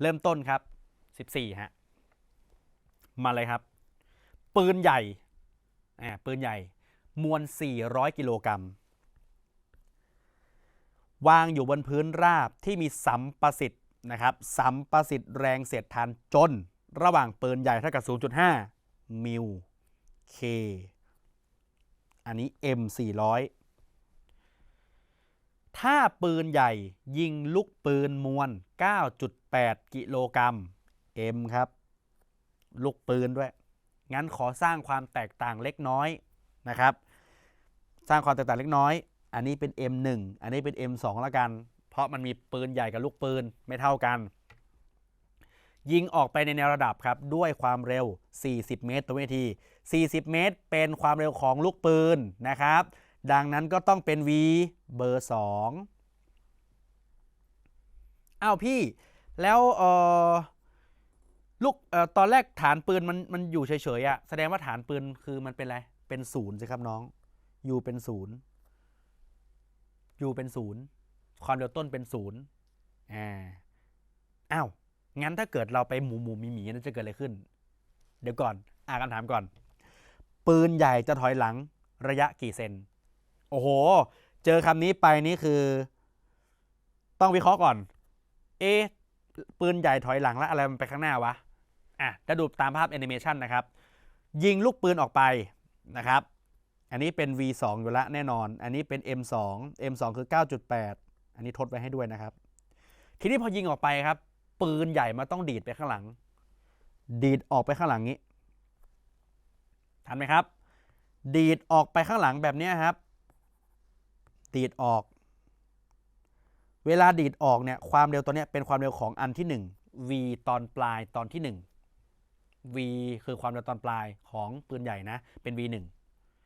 เริ่มต้นครับ 14 ฮะ มาเลยครับ ปืนใหญ่อ่าปืนใหญ่ มวล 400 กิโลกรัม วางอยู่บนพื้นราบที่มีสัมประสิทธิ์นะครับ สัมประสิทธิ์แรงเสียดทานจน ระหว่างปืนใหญ่เท่ากับ 0.5 มิล K อันนี้ M 400 ถ้าปืนใหญ่ยิงลูกปืนมวล 9.8 กิโลกรัม M ครับ ลูกปืนด้วย งั้นขอสร้างความแตกต่างเล็กน้อยนะครับ สร้างความแตกต่างเล็กน้อย อันนี้เป็น M1 อันนี้เป็น M2 แล้วกัน เพราะมันมีปืนใหญ่กับลูกปืนไม่เท่ากัน ยิงออกไปในแนวระดับครับ ด้วยความเร็ว 40 เมตรต่อวินาที 40 เมตร เป็นความเร็วของลูกปืนนะครับ ดังนั้นก็ต้องเป็น V เบอร์2อ้าวพี่แล้วเออลูกเออตอนแรกฐานปืนมันมันอยู่เฉยๆอะแสดงว่าฐานปืนคือมันเป็นอะไร เป็นศูนย์สิครับน้อง U เป็นศูนย์ U เป็นศูนย์ความเร็วต้นเป็นศูนย์อ่าอ้าวงั้นถ้าเกิดเราไปหมูหมูมีหมีนั่นจะเกิดอะไรขึ้น เดี๋ยวก่อน อ่านคำถามก่อน ปืนใหญ่จะถอยหลังระยะกี่เซน โอ้โห เจอคำนี้ไปนี่คือ ต้องวิเคราะห์ก่อน เอะปืนใหญ่ถอยหลังแล้วอะไรมันไปข้างหน้าวะ อะถ้าดูตามภาพแอนิเมชันนะครับ ยิงลูกปืนออกไปนะครับ อันนี้เป็น V2 อยู่แล้วแน่นอน อันนี้เป็น M2 M2 คือ 9.8 อันนี้ทดไว้ให้ด้วยนะครับ ทีนี้พอยิงออกไปครับ ปืนใหญ่มันต้องดีดไปข้างหลัง ดีดออกไปข้างหลังนี้ ทันไหมครับ ดีดออกไปข้างหลังแบบนี้ครับ ดีดออก เวลาดีดออกเนี่ยความเร็วตัวเนี้ยเป็นความเร็วของอันที่ 1 v ตอนปลายตอนที่ 1 v คือความเร็วตอนปลายของปืนใหญ่นะเป็น v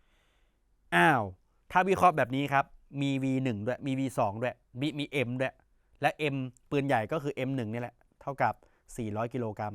1อ้าวถ้าวิเคราะห์แบบนี้ครับมี v 1ด้วยมี v 2ด้วยมีมี m ด้วยและ m ปืนใหญ่ก็คือ m 1นี่แหละเท่ากับ 400 กิโลกรัม